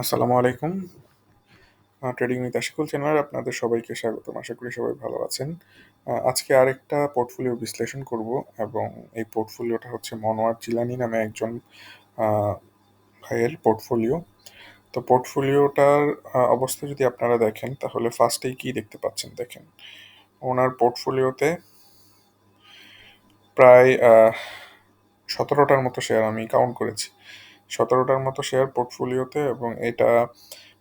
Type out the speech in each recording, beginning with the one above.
আসসালামু আলাইকুম। Trading with Ashikul channel আপনাদের সবাইকে স্বাগতম। আশা করি সবাই ভালো আছেন। আজকে আরেকটা পোর্টফোলিও বিশ্লেষণ করব এবং এই পোর্টফোলিওটা হচ্ছে মনোয়ার জিলানি নামে একজন ভাইয়ের পোর্টফোলিও তো পোর্টফোলিওটার অবস্থা যদি আপনারা দেখেন, তাহলে ফার্স্টেই কি দেখতে পাচ্ছেন? দেখেন, ওনার পোর্টফোলিওতে প্রায় সতেরোটার মতো শেয়ার আমি কাউন্ট করেছি। সতেরোটার মতো শেয়ার পোর্টফোলিওতে এবং এটা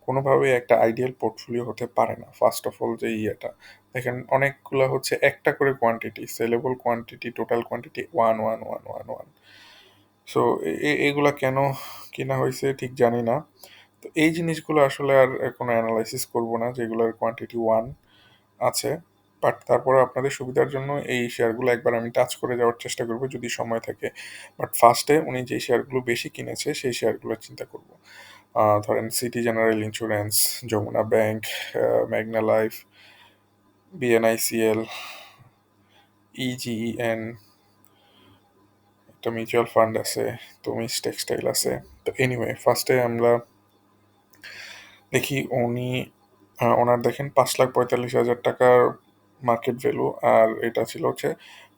কোনোভাবেই একটা আইডিয়াল পোর্টফোলিও হতে পারে না ফার্স্ট অফ অল যে ইয়েটা। দেখেন অনেকগুলো হচ্ছে একটা করে quantity saleable quantity total quantity one one one one one so এগুলা কেন কিনা হয়েছে ঠিক জানি না। তো এই জিনিসগুলো আসলে আর কোনো অ্যানালাইসিস করব না, যেগুলোর কোয়ান্টিটি ওয়ান আছে। বাট তারপরে আপনাদের সুবিধার জন্য এই শেয়ারগুলো একবার আমি টাচ করে যাওয়ার চেষ্টা করব যদি সময় থাকে। বাট ফার্স্টে উনি যে শেয়ারগুলো বেশি কিনেছে, সেই শেয়ারগুলো চিন্তা করব। ধরেন city general insurance Jamuna bank Magna life BNICL EGN একটা মিউচুয়াল ফান্ড আছে তুমিস টেক্সটাইল আছে। তো এনিওয়ে ফার্স্টে আমরা দেখি উনি ওনার দেখেন পাঁচ লাখ পঁয়তাল্লিশ হাজার টাকার মার্কেট ভ্যালু আর এটা ছিল হচ্ছে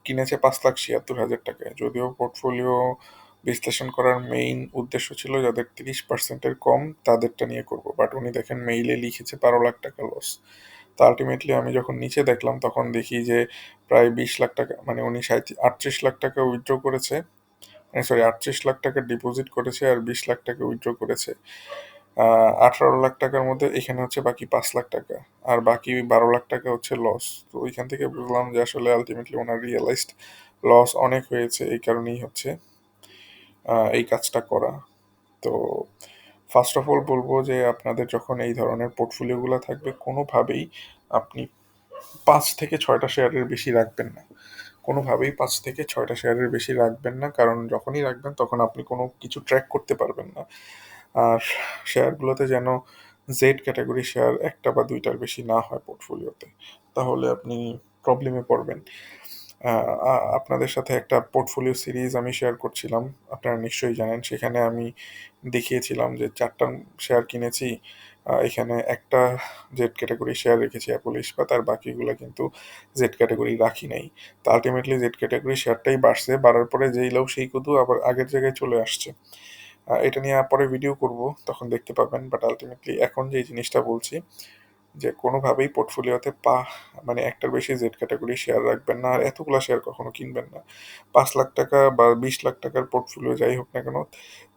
কিনেছে পাঁচ লাখ ছিয়াত্তর হাজার টাকায়। যদিও পোর্টফোলিও বিশ্লেষণ করার মেইন উদ্দেশ্য ছিল যাদের তিরিশ পার্সেন্টের কম, তাদেরটা নিয়ে করব। বাট উনি দেখেন মেইলে লিখেছে বারো লাখ টাকা লস তো আলটিমেটলি আমি যখন নিচে দেখলাম, তখন দেখি যে প্রায় বিশ লাখ টাকা মানে উনি আটত্রিশ লাখ টাকা উইথড্র করেছে। সরি আটত্রিশ লাখ টাকা ডিপোজিট করেছে আর বিশ লাখ টাকা উইথড্র করেছে। আঠারো লাখ টাকার মধ্যে এখানে হচ্ছে বাকি পাঁচ লাখ টাকা। আর বাকি বারো লাখ টাকা হচ্ছে লস তো ওইখান থেকে বুঝলাম যে আসলে আলটিমেটলি ওনার রিয়েলাইজড লস অনেক হয়েছে, এই কারণেই হচ্ছে এই কাজটা করা। তো ফার্স্ট অফ অল বলব যে আপনাদের যখন এই ধরনের পোর্টফোলিওগুলো থাকবে, কোনোভাবেই আপনি পাঁচ থেকে ছয়টা শেয়ারের বেশি রাখবেন না। কোনোভাবেই পাঁচ থেকে ছয়টা শেয়ারের বেশি রাখবেন না, কারণ যখনই রাখবেন তখন আপনি কোনো কিছু ট্র্যাক করতে পারবেন না। আর শেয়ারগুলোতে যেন জেড ক্যাটাগরি শেয়ার একটা বা দুইটার বেশি না হয় পোর্টফোলিওতে তাহলে আপনি প্রবলেমে পড়বেন। আপনাদের সাথে একটা পোর্টফোলিও সিরিজ আমি শেয়ার করছিলাম, আপনারা নিশ্চয়ই জানেন, সেখানে আমি দেখিয়েছিলাম যে চারটা শেয়ার কিনেছি এখানে একটা জেড ক্যাটাগরি শেয়ার রেখেছি অ্যাপল ইস্পাত আর বাকিগুলো কিন্তু জেড ক্যাটাগরি রাখি নাই। তো আলটিমেটলি জেড ক্যাটাগরি শেয়ারটাই বাড়ছে, বাড়ার পরে যেই লাউ সেই কুদু আবার আগের জায়গায় চলে আসছে। এটা নিয়ে পরে ভিডিও করব, তখন দেখতে পাবেন বাট আলটিমেটলি এখন যে জিনিসটা বলছি, যে কোনোভাবেই পোর্টফোলিওতে পা মানে একটার বেশি জেড ক্যাটাগরি শেয়ার রাখবেন না, আর এতগুলো শেয়ার কখনো কিনবেন না। পাঁচ লাখ টাকা বা বিশ লাখ টাকার পোর্টফোলিও যাই হোক না কেন,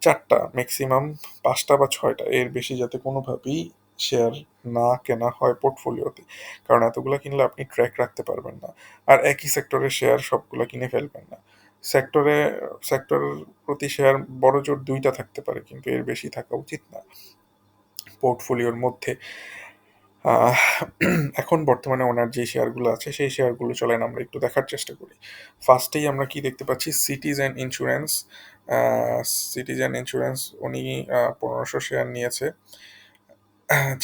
চারটা ম্যাক্সিমাম পাঁচটা বা ছয়টা, এর বেশি যাতে কোনোভাবেই শেয়ার না কেনা হয় পোর্টফোলিওতে কারণ এতগুলো কিনলে আপনি ট্র্যাক রাখতে পারবেন না। আর একই সেক্টরের শেয়ার সবগুলো কিনে ফেলবেন না। সেক্টরে সেক্টরের প্রতি শেয়ার বড় জোর দুইটা থাকতে পারে, কিন্তু এর বেশি থাকা উচিত না পোর্টফোলিওর মধ্যে। এখন বর্তমানে ওনার যে শেয়ারগুলো আছে, সেই শেয়ারগুলো চলেন আমরা একটু দেখার চেষ্টা করি। ফার্স্টেই আমরা কি দেখতে পাচ্ছি? সিটিজেন ইন্স্যুরেন্স সিটিজেন ইন্স্যুরেন্স উনি পনেরোশো শেয়ার নিয়েছে,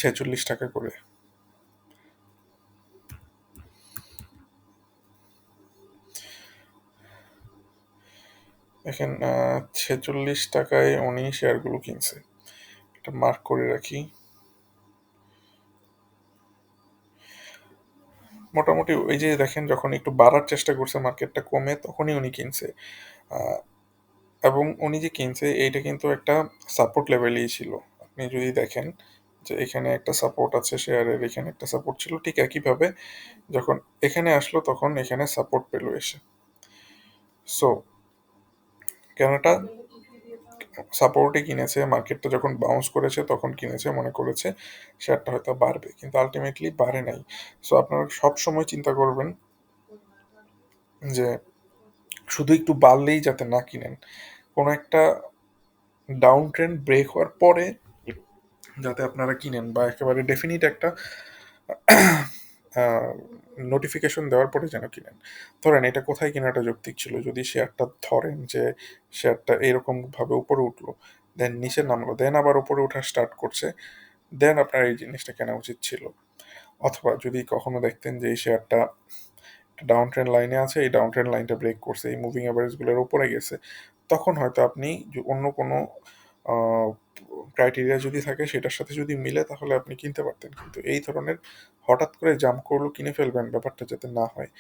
ছেচল্লিশ টাকা করে। দেখেন ছেচল্লিশ টাকায় উনি শেয়ারগুলো কিনছে। এটা মার্ক করে রাখি। মোটামুটি ওই যে দেখেন, যখন একটু বাড়ার চেষ্টা করছে, মার্কেটটা কমে, তখনই উনি কিনছে। এবং উনি যে কিনছে, এইটা কিন্তু একটা সাপোর্ট লেভেলেই ছিল। আপনি যদি দেখেন যে এখানে একটা সাপোর্ট আছে, শেয়ারের এখানে একটা সাপোর্ট ছিল, ঠিক একইভাবে যখন এখানে আসলো, তখন এখানে সাপোর্ট পেল এসে। সো কেনটা সাপোর্টে কিনেছে মার্কেটটা যখন বাউন্স করেছে তখন কিনেছে, মনে করেছে শেয়ারটা হয়তো বাড়বে, কিন্তু আলটিমেটলি বাড়ে নাই। সো আপনারা সব সময় চিন্তা করবেন যে শুধু একটু বাড়লেই যাতে না কিনেন। কোনো একটা ডাউন ট্রেন্ড ব্রেক হওয়ার পরে যাতে আপনারা কিনেন বা একেবারে ডেফিনিট একটা নোটিফিকেশন দেওয়ার পরে যেন কিনেন। ধরেন এটা কোথায় কেনাটা যৌক্তিক ছিল? যদি শেয়ারটা ধরেন যে শেয়ারটা এরকমভাবে উপরে উঠল দেন নিচে নামলো দেন আবার উপরে ওঠা স্টার্ট করছে দেন আপনার এই জিনিসটা কেনা উচিত ছিল। অথবা যদি কখনো দেখতেন যে এই শেয়ারটা ডাউন ট্রেন্ড লাইনে আছে, এই ডাউন ট্রেন্ড লাইনটা ব্রেক করছে, এই মুভিং অ্যাভারেজগুলোর উপরে গেছে, তখন হয়তো আপনি অন্য কোনো ক্রাইটেরিয়া যদি থাকে সেটার সাথে যদি মিলে তাহলে আপনি কিনতে পারতেন। কিন্তু এই ধরনের হঠাৎ করে জাম্প করল, কিনে ফেলবেন ব্যাপারটা যাতে না হয়।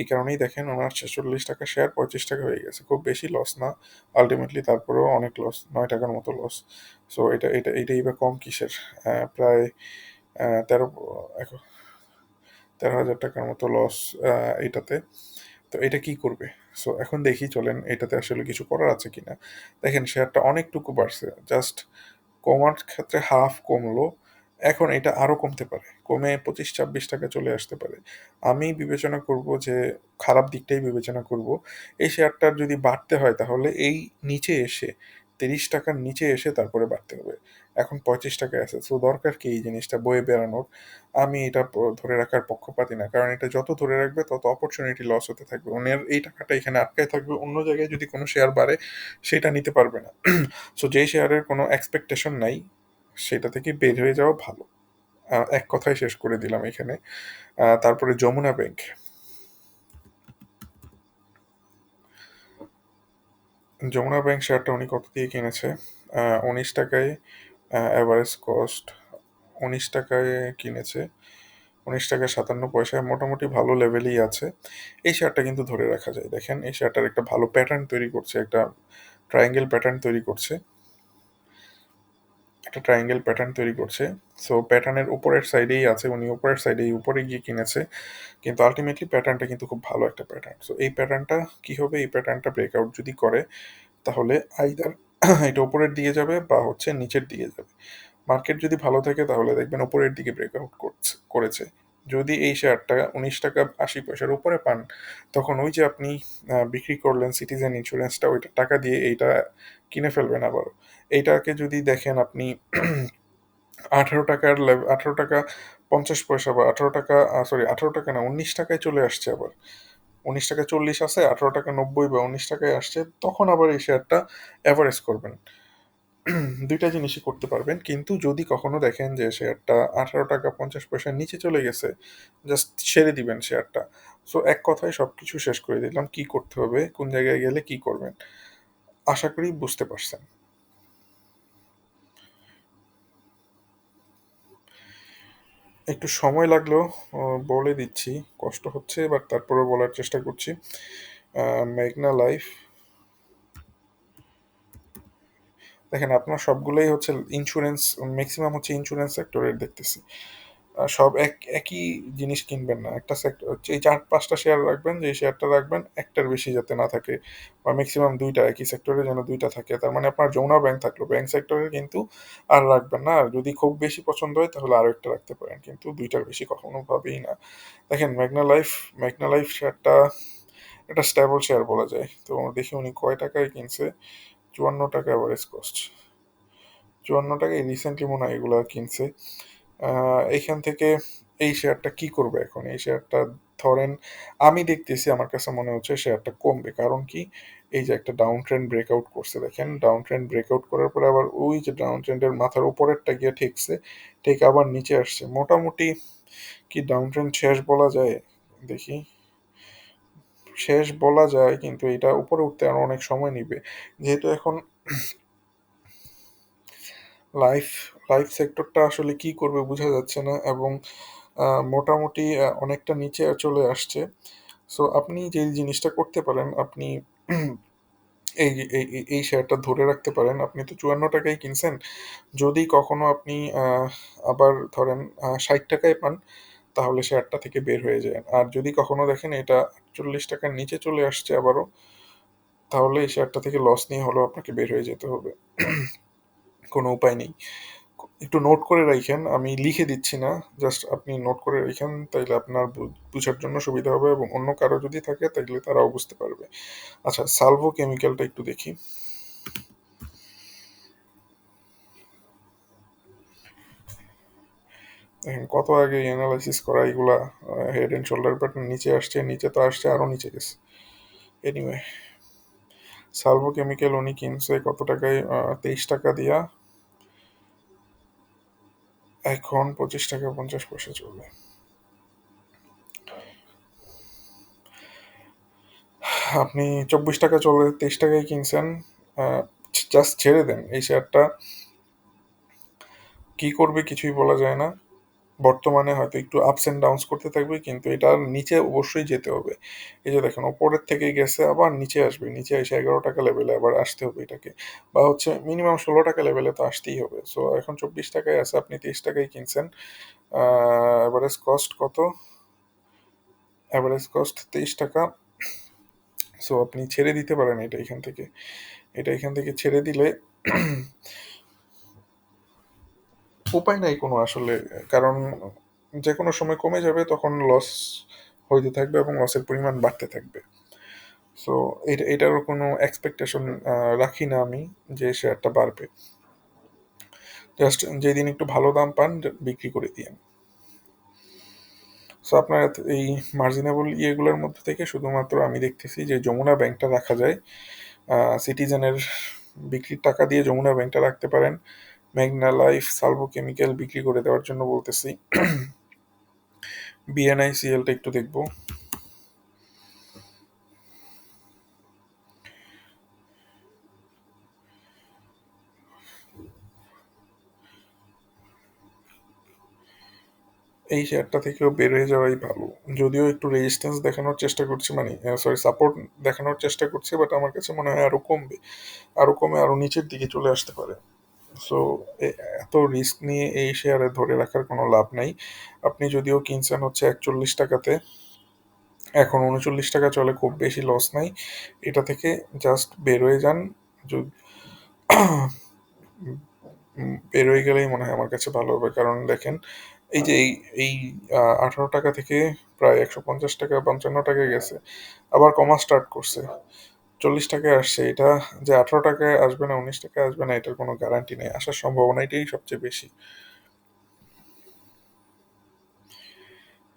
এই কারণেই দেখেন ওনার ছেচল্লিশ টাকা শেয়ার পঁয়ত্রিশ টাকা হয়ে গেছে। খুব বেশি লস না। আলটিমেটলি তারপরেও অনেক লস নয় টাকার মতো লস সো এটা এটা, এটাই বা কম কিসের? প্রায় তেরো তেরো হাজার টাকার মতো লস এটাতে। তো এটা কি করবে? সো এখন দেখি, চলেন, এটাতে আসলে কিছু করার আছে কি না দেখেন, শেয়ারটা অনেকটুকু বাড়ছে। জাস্ট কমার ক্ষেত্রে হাফ কমলো। এখন এটা আরও কমতে পারে। কমে পঁচিশ, ছাব্বিশ টাকা চলে আসতে পারে। আমি বিবেচনা করব যে, খারাপ দিকটাই বিবেচনা করব। এই শেয়ারটার যদি বাড়তে হয়, তাহলে এই নিচে এসে তিরিশ টাকার নিচে এসে তারপরে বাড়তে হবে। এখন পঁয়ত্রিশ টাকায় আছে। সো দরকার কি এই জিনিসটা বয়ে বেড়ানোর? আমি এটা ধরে রাখার পক্ষপাতি না। কারণ এটা যত ধরে রাখবে, তত অপরচুনিটি লস হতে থাকবে। ওনার এই টাকাটা এখানে আটকায় থাকবে। অন্য জায়গায় যদি কোনো শেয়ার বাড়ে, সেটা নিতে পারবে না। সো যেই শেয়ারের কোনো এক্সপেকটেশন নাই, সেটা থেকে বের হয়ে যাওয়া ভালো। এক কথায় শেষ করে দিলাম এখানে। তারপরে যমুনা ব্যাংক যমুনা ব্যাংক শেয়ারটা উনি কত দিয়ে কিনেছে? উনিশ টাকায় অ্যাভারেজ কস্ট উনিশ টাকায় কিনেছে। উনিশ টাকা সাতান্ন পয়সায় মোটামুটি ভালো লেভেলই আছে। এই শেয়ারটা কিন্তু ধরে রাখা যায়। দেখেন, এই শেয়ারটার একটা ভালো প্যাটার্ন তৈরি করছে, একটা ট্রায়াঙ্গেল প্যাটার্ন তৈরি করছে। একটা ট্রায়াঙ্গেল প্যাটার্ন তৈরি করছে। সো প্যাটার্নের উপরের সাইডেই আছে, উনি উপরের সাইডেই উপরে গিয়ে কিনেছে। কিন্তু আলটিমেটলি প্যাটার্নটা কিন্তু খুব ভালো একটা প্যাটার্ন সো এই প্যাটার্নটা কি হবে? এই প্যাটার্নটা ব্রেকআউট যদি করে, তাহলে আইদার এটা উপরের দিকে যাবে বা হচ্ছে নিচের দিকে যাবে। মার্কেট যদি ভালো থাকে, তাহলে দেখবেন উপরের দিকে ব্রেকআউট করছে, করেছে। যদি এই শেয়ারটা উনিশ টাকা আশি পয়সার উপরে পান, তখন ওই যে আপনি বিক্রি করলেন সিটিজেন ইন্স্যুরেন্সটা ওইটা টাকা দিয়ে এইটা কিনে ফেলবেন আবারও এইটাকে যদি দেখেন আপনি, আঠারো টাকার আঠারো টাকা পঞ্চাশ পয়সা বা আঠারো টাকা সরি আঠারো টাকা না, উনিশ টাকায় চলে আসছে আবার। উনিশ টাকা চল্লিশ আছে, আঠারো টাকা নব্বই বা উনিশ টাকায় আসছে, তখন আবার এই শেয়ারটা অ্যাভারেজ করবেন। দুইটা জিনিসই করতে পারবেন। কিন্তু যদি কখনো দেখেন যে শেয়ারটা আঠারো টাকা পঞ্চাশ পয়সার নিচে চলে গেছে জাস্ট ছেড়ে দিবেন শেয়ারটা। সো এক কথায় সব কিছু শেষ করে দিলাম। কি করতে হবে কোন জায়গায় গেলে কি করবেন আশা করি বুঝতে পারছেন। একটু সময় লাগলেও আহ, বলে দিচ্ছি কষ্ট হচ্ছে বাট তারপরেও বলার চেষ্টা করছি। মেঘনা লাইফ দেখেন, আপনার সবগুলোই হচ্ছে ইন্স্যুরেন্স ম্যাক্সিমাম হচ্ছে ইন্স্যুরেন্স সেক্টরের দেখতেছি। সব এক, একই জিনিস কিনবেন না। একটা সেক্টর হচ্ছে এই চার, পাঁচটা শেয়ার রাখবেন, যে শেয়ারটা রাখবেন, একটার বেশি যাতে না থাকে, বা ম্যাক্সিমাম দুইটা, একই সেক্টরে যেন দুইটা থাকে। তার মানে আপনার যমুনা ব্যাংক থাকল ব্যাংক সেক্টরে কিন্তু আর রাখবেন না। আর যদি খুব বেশি পছন্দ হয়, তাহলে আরও একটা রাখতে পারেন, কিন্তু দুইটার বেশি কখনো ভাবেই না। দেখেন ম্যাগনা লাইফ ম্যাগনা লাইফ শেয়ারটা একটা স্টেবল শেয়ার বলা যায়। তো দেখি উনি কয় টাকায় কিনছে। চুয়ান্ন টাকা অ্যাভারেজ কস্ট চুয়ান্ন টাকায় রিসেন্টলি মনে হয় এগুলো কিনছে। এইখান থেকে এই শেয়ারটা কি করবে এখন? এই শেয়ারটা ধরেন, আমি দেখতেছি আমার কাছে মনে হচ্ছে শেয়ারটা কমবে। কারণ কি? এই যে একটা ডাউন ট্রেন্ড ব্রেকআউট করছে, দেখেন। ডাউন ট্রেন্ড ব্রেকআউট করার পরে আবার ওই যে ডাউন ট্রেন্ডের মাথার উপরেরটা গিয়ে ঠেকছে, ঠিক আবার নিচে আসছে। মোটামুটি কি ডাউন ট্রেন্ড শেষ বলা যায়? দেখি। শেষ বলা যায়, কিন্তু এটা উপরে উঠতে আরও অনেক সময় নিবে। যেহেতু এখন লাইফ লাইফ সেক্টরটা আসলে কি করবে বোঝা যাচ্ছে না এবং মোটামুটি অনেকটা নিচে চলে আসছে। সো আপনি যে জিনিসটা করতে পারেন, আপনি এই এই শেয়ারটা ধরে রাখতে পারেন। আপনি তো চুয়ান্ন টাকায় কিনছেন। যদি কখনো আপনি আবার ধরেন ষাট টাকায় পান তাহলে শেয়ারটা থেকে বের হয়ে যায়। আর যদি কখনো দেখেন এটা আটচল্লিশ টাকার নিচে চলে আসছে আবারও, তাহলে এই শেয়ারটা থেকে লস নিয়ে হলেও আপনাকে বের হয়ে যেতে হবে। কোনো উপায় নেই। একটু নোট করে রাখেন আমি লিখে দিচ্ছি না জাস্ট আপনি নোট করে রাখেন তাইলে আপনার বুঝার জন্য সুবিধা হবে এবং অন্য কারও যদি থাকে, তাইলে তারাও বুঝতে পারবে। আচ্ছা সালভো কেমিক্যালটা একটু দেখি। কত আগে অ্যানালাইসিস করা এগুলা হেড অ্যান্ড শোল্ডার প্যাটার্ন নিচে আসছে, নিচে তো আসছে আরও নিচে গেছে। এনিওয়ে সালভো কেমিক্যাল উনি কিনছে কত টাকায়? তেইশ টাকা দিয়া। এখন পঁচিশ টাকা পঞ্চাশ পয়সা চলবে। আপনি চব্বিশ টাকা চলে তেইশ টাকায় কিনছেন জাস্ট ছেড়ে দেন এই শেয়ারটা কি করবে কিছুই বলা যায় না। বর্তমানে হয়তো একটু আপস অ্যান্ড ডাউনস করতে থাকবে, কিন্তু এটার নিচে অবশ্যই যেতে হবে। এই যে দেখেন, ওপরের থেকে গেছে, আবার নিচে আসবে, নিচে এসে এগারো টাকা লেভেলে আবার আসতে হবে এটাকে। বা হচ্ছে মিনিমাম ষোলো টাকা লেভেলে তো আসতেই হবে। সো এখন চব্বিশ টাকায় আছে, আপনি তেইশ টাকায় কিনছেন। অ্যাভারেজ কস্ট কত? অ্যাভারেজ কস্ট তেইশ টাকা। সো আপনি ছেড়ে দিতে পারেন এটা এখান থেকে। এটা এখান থেকে ছেড়ে দিলে উপায় নাই কোনো আসলে, কারণ যে কোনো সময় কমে যাবে তখন লস হইতে থাকবে এবং লসের পরিমাণ বাড়তে থাকবে। সো এটা, এটারও কোনো এক্সপেকটেশন রাখি না আমি যে শেয়ারটা বাড়বে। জাস্ট যেদিন একটু ভালো দাম পান বিক্রি করে দিয়েন। সো আপনার এই মার্জিনেবল ইয়েগুলোর মধ্যে থেকে শুধুমাত্র আমি দেখতেছি যে যমুনা ব্যাংকটা রাখা যায়। সিটিজেনের বিক্রির টাকা দিয়ে যমুনা ব্যাংকটা রাখতে পারেন। ম্যাগনা লাইফ সালভো কেমিক্যাল বিক্রি করে দেওয়ার জন্য বলতেছি। বিএনআইসিএলটা একটু দেখব। এই শেয়ারটা থেকেও বের হয়ে যাওয়াই ভালো। যদিও একটু রেজিস্ট্যান্স দেখানোর চেষ্টা করছি মানে সরি সাপোর্ট দেখানোর চেষ্টা করছি বাট আমার কাছে মনে হয় আরও কমবে। আরও কমে আরও নিচের দিকে চলে আসতে পারে। সো এত রিস্ক নিয়ে এই শেয়ারে ধরে রাখার কোনো লাভ নাই। আপনি যদিও কিনছেন হচ্ছে একচল্লিশ টাকাতে, এখন উনচল্লিশ টাকা চলে, খুব বেশি লস নাই। এটা থেকে জাস্ট বের হয়ে যান। বের হয়ে গেলেই মনে হয় আমার কাছে ভালো হবে। কারণ দেখেন, এই যে এই এই আঠারো টাকা থেকে প্রায় একশো পঞ্চাশ টাকা, পঞ্চান্ন টাকায় গেছে। আবার কমা স্টার্ট করছে। চল্লিশ টাকায় আসছে, এটা যে আঠারো টাকায় আসবে না, উনিশ টাকায় আসবে না, এটার কোনো গ্যারান্টি নেই। আসার সম্ভাবনা এটাই সবচেয়ে বেশি।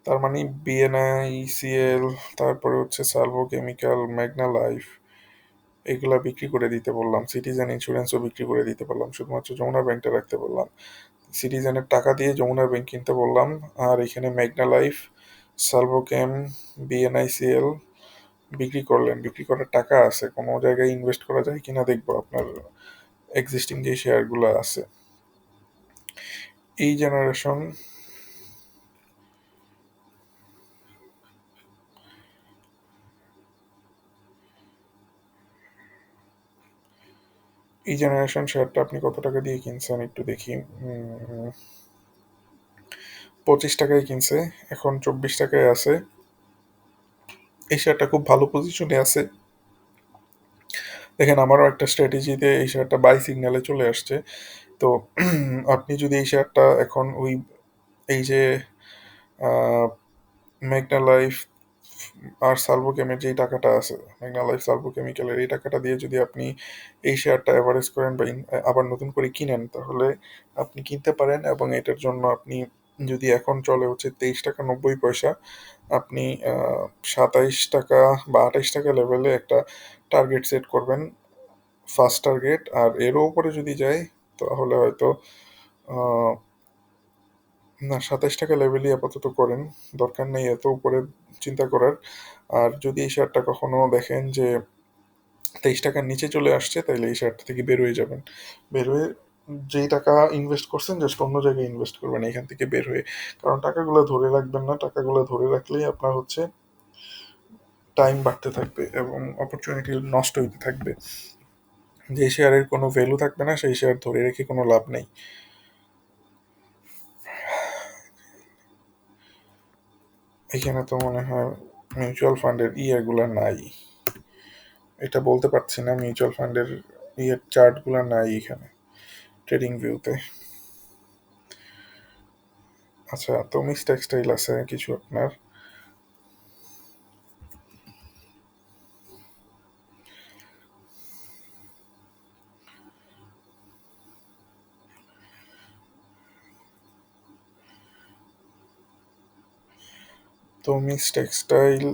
তার মানে বিএনআই বিএনআইসিএল তারপরে হচ্ছে সালভো কেমিক্যাল ম্যাগনা লাইফ এগুলা বিক্রি করে দিতে বললাম। সিটিজেন ইন্স্যুরেন্সও বিক্রি করে দিতে বললাম। শুধুমাত্র যমুনা ব্যাংকটা রাখতে বললাম। সিটিজেনের টাকা দিয়ে যমুনা ব্যাংক কিনতে বললাম। আর এখানে ম্যাগনা লাইফ সালভোকেম বিএনআইসিএল বিক্রি করলেন, বিক্রি করার টাকা আছে, কোনো জায়গায় ইনভেস্ট করা যায় কিনা দেখব আপনার এক্সিস্টিং যে শেয়ারগুলো আছে। এই জেনারেশন এই জেনারেশন শেয়ারটা আপনি কত টাকা দিয়ে কিনছেন একটু দেখি। পঁচিশ টাকায় কিনছে, এখন চব্বিশ টাকায় আছে। শেয়ারটা খুব ভালো পজিশনে আছে। দেখেন, আমারও একটা স্ট্র্যাটেজিতে এই শেয়ারটা বাই সিগন্যালে চলে আসছে। তো আপনি যদি এই শেয়ারটা এখন ওই, এই যে মেঘনা লাইফ আর সালভো কেমের যেই টাকাটা আছে মেঘনা লাইফ সালভো কেমিক্যালের এই টাকাটা দিয়ে যদি আপনি এই শেয়ারটা অ্যাভারেজ করেন বা আবার নতুন করে কিনেন, তাহলে আপনি কিনতে পারেন এবং এটার জন্য আপনি যদি এখন চলে হচ্ছে তেইশ টাকা নব্বই পয়সা, আপনি সাতাইশ টাকা বা আঠাইশ টাকা লেভেলে একটা টার্গেট সেট করবেন ফার্স্ট টার্গেট আর এরও উপরে যদি যায় তাহলে হয়তো না, সাতাইশ টাকা লেভেলই আপাতত করেন, দরকার নেই এত উপরে চিন্তা করার। আর যদি এই শেয়ারটা কখনো দেখেন যে তেইশ টাকার নিচে চলে আসছে তাহলে এই শেয়ারটা থেকে বের হয়ে যাবেন। বের হয়ে যেই টাকা ইনভেস্ট করছেন জাস্ট অন্য জায়গায় ইনভেস্ট করবেন এখান থেকে বের হয়ে। কারণ টাকাগুলো ধরে রাখবেন না, টাকাগুলো ধরে রাখলেই আপনার হচ্ছে টাইম বাড়তে থাকবে এবং অপরচুনিটি নষ্ট হইতে থাকবে। যে শেয়ারের কোনো ভ্যালু থাকবে না, সেই শেয়ার ধরে রেখে কোনো লাভ নেই। এখানে তো মনে হয় মিউচুয়াল ফান্ডের ইয়েগুলো নাই। এটা বলতে পারছি না মিউচুয়াল ফান্ডের ইয়ের চার্টগুলো নাই এখানে। ট্রেডিং ভিউতে আচ্ছা তমিস টেক্সটাইল আছে কিছু আপনার? তমিস টেক্সটাইল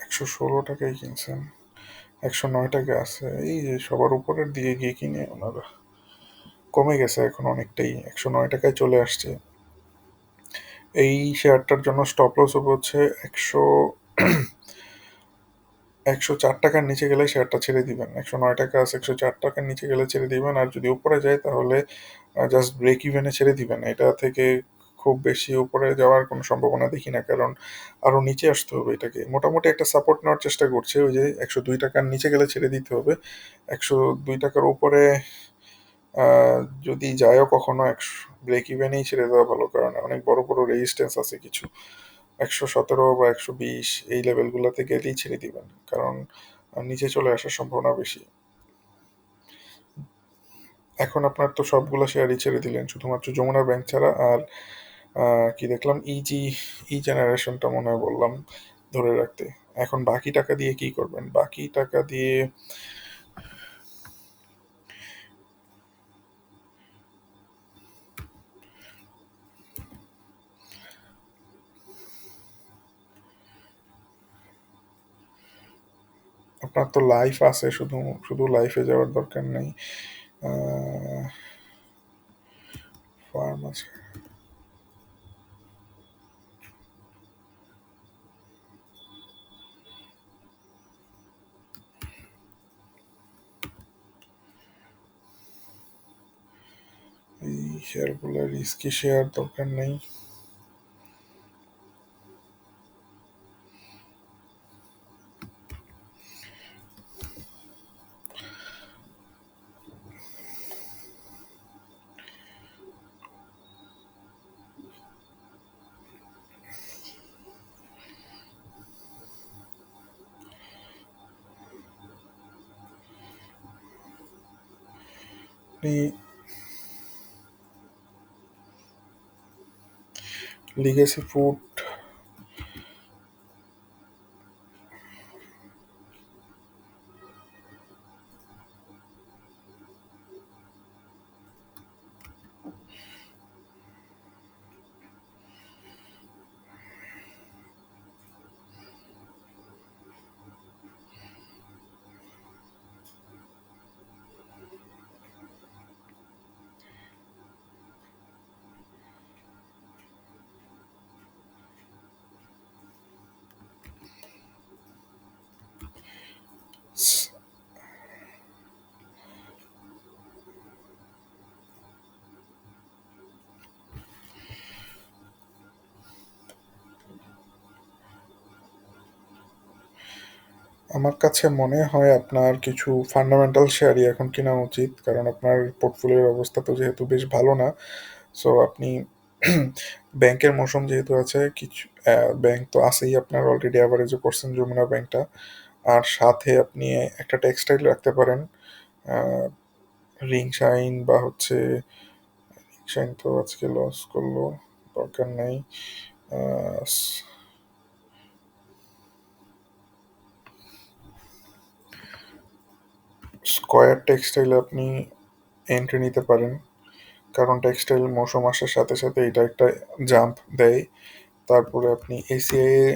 একশো ষোলো টাকায় কিনছেন। একশো নয় টাকা আছে এই যে সবার উপরের দিকে গিয়ে কিনে ওনারা কমে গেছে এখন অনেকটাই, একশো নয় টাকায় চলে আসছে। এই শেয়ারটার জন্য স্টপ লস হচ্ছে একশো একশো চার টাকার নিচে গেলে শেয়ারটা ছেড়ে দিবেন। একশো নয় টাকা আছে, একশো চার টাকার নিচে গেলে ছেড়ে দিবেন। আর যদি উপরে যায় তাহলে জাস্ট ব্রেক ইভেনে ছেড়ে দিবেন। এটা থেকে খুব বেশি উপরে যাওয়ার কোনো সম্ভাবনা দেখি না, কারণ আরও নিচে আসতে হবে এটাকে। মোটামুটি একটা সাপোর্ট নেওয়ার চেষ্টা করছে, ওই যে একশো দুই টাকার নিচে গেলে ছেড়ে দিতে হবে। একশো দুই টাকার উপরে যদি যায়ও কখনো, একশো ব্রেক ইভেনেই ছেড়ে দেওয়া ভালো, কারণ অনেক বড় বড় রেজিস্ট্যান্স আছে কিছু। একশো সতেরো বা একশো বিশ এই লেভেলগুলোতে গেলেই ছেড়ে দিবেন, কারণ নিচে চলে আসার সম্ভাবনা বেশি। এখন আপনার তো সবগুলো শেয়ারই ছেড়ে দিলেন, শুধুমাত্র যমুনা ব্যাংক ছাড়া, আর কি দেখলাম? ইজি ই জেনারেশনটা মনে হয় বললাম ধরে রাখতে। এখন বাকি টাকা দিয়ে কি করবেন? বাকি টাকা দিয়ে আপনার তো লাইফ আছে, শুধু শুধু লাইফে যাওয়ার দরকার নেই। ফার্ম আছে। শেয়ারগুলো রিস্কি শেয়ার দরকার নেই legacy food আমার কাছে মনে হয় আপনার কিছু ফান্ডামেন্টাল শেয়ারই এখন কেনা উচিত, কারণ আপনার পোর্টফোলিওর অবস্থা তো যেহেতু বেশ ভালো না সো আপনি ব্যাংকের মৌসুম যেহেতু আছে, কিছু ব্যাংক তো আছেই আপনার অলরেডি অ্যাভারেজও করছেন যমুনা ব্যাংকটা, আর সাথে আপনি একটা টেক্সটাইল রাখতে পারেন রিং শাইন বা হচ্ছে রিং শাইন তো আজকে লস করল, দরকার নেই স্কয়ার টেক্সটাইল আপনি এন্ট্রি নিতে পারেন। কারণ টেক্সটাইল মৌসুম আসার সাথে সাথে এটা একটা জাম্প দেয়। তারপরে আপনি এসিআই এ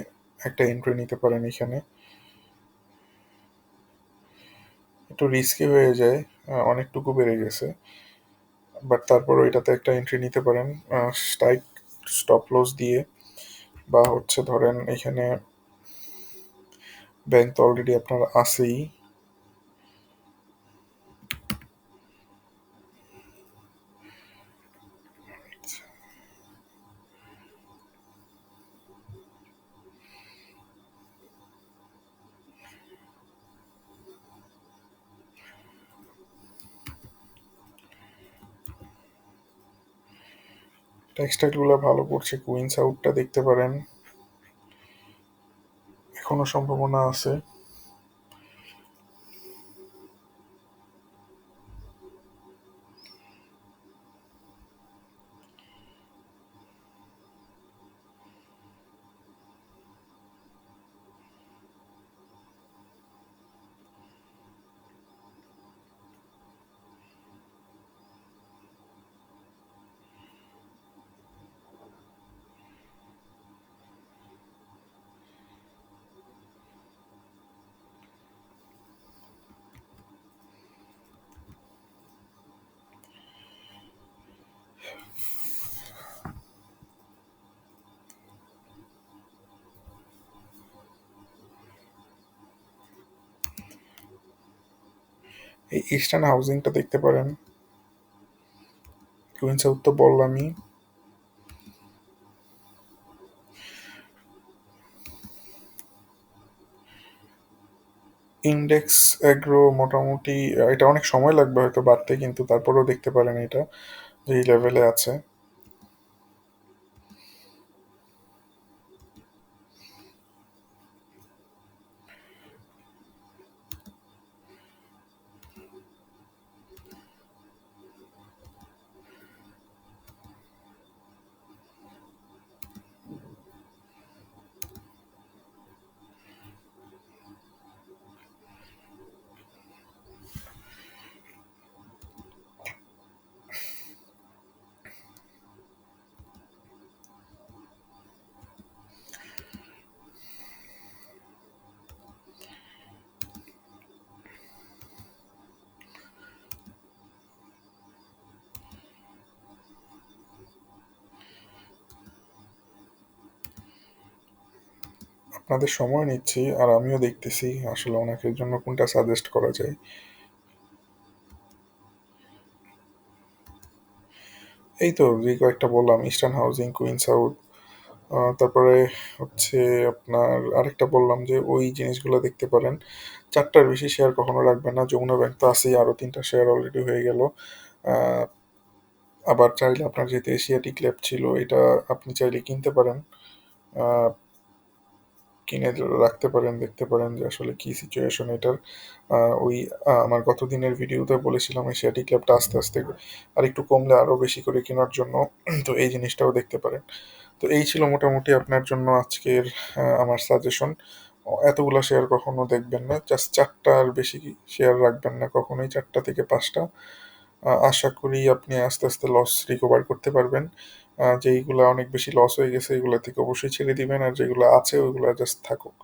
একটা এন্ট্রি নিতে পারেন এখানে। একটু রিস্কি হয়ে যায় অনেকটুকু বেড়ে গেছে। বাট তারপর ওইটাতে একটা এন্ট্রি নিতে পারেন স্ট্রাইক স্টপ লস দিয়ে। বা হচ্ছে ধরেন এখানে ব্যাংক তো অলরেডি আপনার আছেই। টেক্সটাইলগুলো ভালো করছে কুইন্স আউটটা দেখতে পারেন। এখনও সম্ভাবনা আছে। এই ইস্টার্ন হাউজিংটা দেখতে পারেন। কুইন সাউথ তো বললামই। ইন্ডেক্স অ্যাগ্রো মোটামুটি, এটা অনেক সময় লাগবে হয়তো বাড়তে, কিন্তু তারপরেও দেখতে পারেন এটা, যে লেভেলে আছে। আপনাদের সময় নিচ্ছি আর আমিও দেখতেছি আসলে ওনাকে জন্য কোনটা সাজেস্ট করা যায়। এই তো, যে কয়েকটা বললাম ইস্টার্ন হাউজিং কুইন সাউথ তারপরে হচ্ছে আপনার আরেকটা বললাম যে ওই জিনিসগুলো দেখতে পারেন। চারটার বেশি শেয়ার কখনো রাখবেন না, যমুনা ব্যাংক তো আছেই আরও তিনটা শেয়ার অলরেডি হয়ে গেল। আবার চাইলে আপনার যেহেতু এশিয়াটিক ল্যাব ছিল, এটা আপনি চাইলে কিনতে পারেন। কিনে রাখতে পারেন, দেখতে পারেন যে আসলে কি সিচুয়েশন এটার। ওই আমার গত দিনের ভিডিওতে বলেছিলাম এশিয়াটিক ল্যাবটা আস্তে আস্তে আর একটু কমলে আরও বেশি করে কেনার জন্য। তো এই জিনিসটাও দেখতে পারেন। তো এই ছিল মোটামুটি আপনার জন্য আজকের আমার সাজেশন এতগুলো শেয়ার কখনো দেখবেন না। জাস্ট চারটার বেশি শেয়ার রাখবেন না কখনোই, চারটা থেকে পাঁচটা। আশা করি আপনি আস্তে আস্তে লস রিকভার করতে পারবেন। যেইগুলো অনেক বেশি লস হয়ে গেছে, এগুলো থেকে অবশ্যই ছেড়ে দিবেন, আর যেগুলো আছে ওইগুলো জাস্ট থাকুক।